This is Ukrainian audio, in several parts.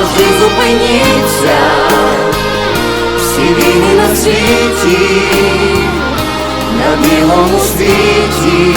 Назавжди зупиніться, всі війни на світі, на білому світі,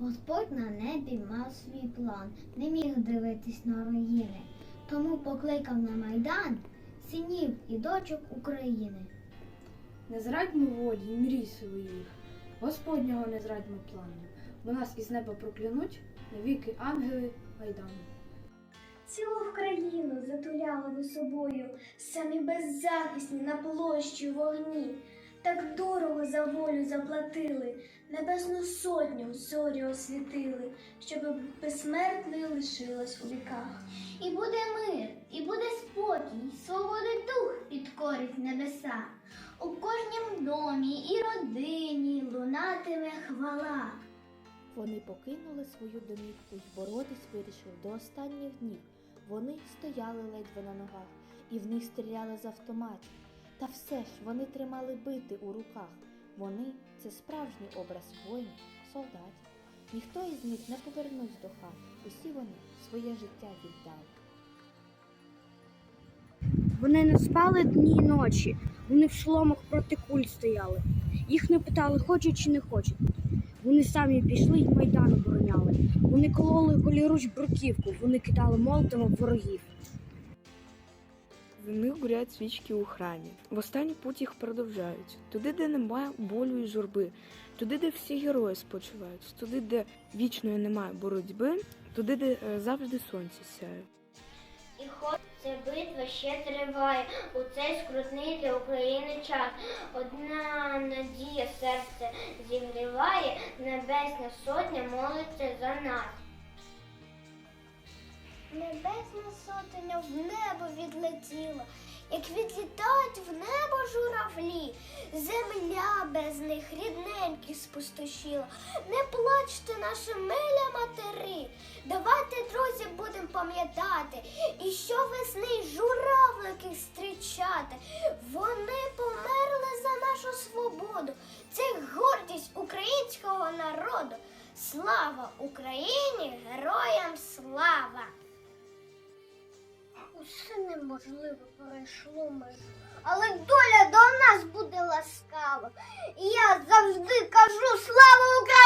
Господь на небі мав свій план, не міг дивитись на руїни, тому покликав на майдан синів і дочок України. Не зрадьмо волі мрій своїх, Господнього не зрадьмо плану, бо нас із неба проклянуть навіки ангели майдану. Цілу Вкраїну затуляли ви собою, самі беззахисні на площі вогні. Так дорого за волю заплатили, небесну сотню зорі освітили, щоб безсмертною лишилась у віках. І буде мир, і буде спокій, свободи дух підкорить небеса. У кожнім домі і родині лунатиме хвала. Вони покинули свою домівку й боротись вирішив до останніх днів. Вони стояли ледве на ногах, і в них стріляли з автоматів. Та все ж вони тримали бити у руках. Вони це справжній образ воїнів, солдатів. Ніхто із них не повернувся до хат. Усі вони своє життя віддали. Вони не спали дні й ночі, вони в шоломах проти куль стояли. Їх не питали, хочуть чи не хочуть. Вони самі пішли й майдан обороняли. Вони кололи голіруч бруківку, вони кидали молотом ворогів. В них горять свічки у храмі. В останній путь їх продовжають. Туди, де немає болю і журби, туди, де всі герої спочивають, туди, де вічної немає боротьби, туди, де е, завжди сонце сяє. І ход Ця битва ще триває у цей скрутний для України час. Одна надія серце зігріває, небесна сотня молиться за нас. Небесна сотня в небо відлетіла, як відлітають в небо журавлі, земля без них рідненькі спустошіла. Не плачте, наші миля матери. Давайте, друзі, будемо пам'ятати, і що весни журавлики зустрічати. Вони померли за нашу свободу. Це гордість українського народу. Слава Україні! Героям слава! Усе неможливо перейшло межу, але доля до нас буде ласкава. І я завжди кажу слава Україні!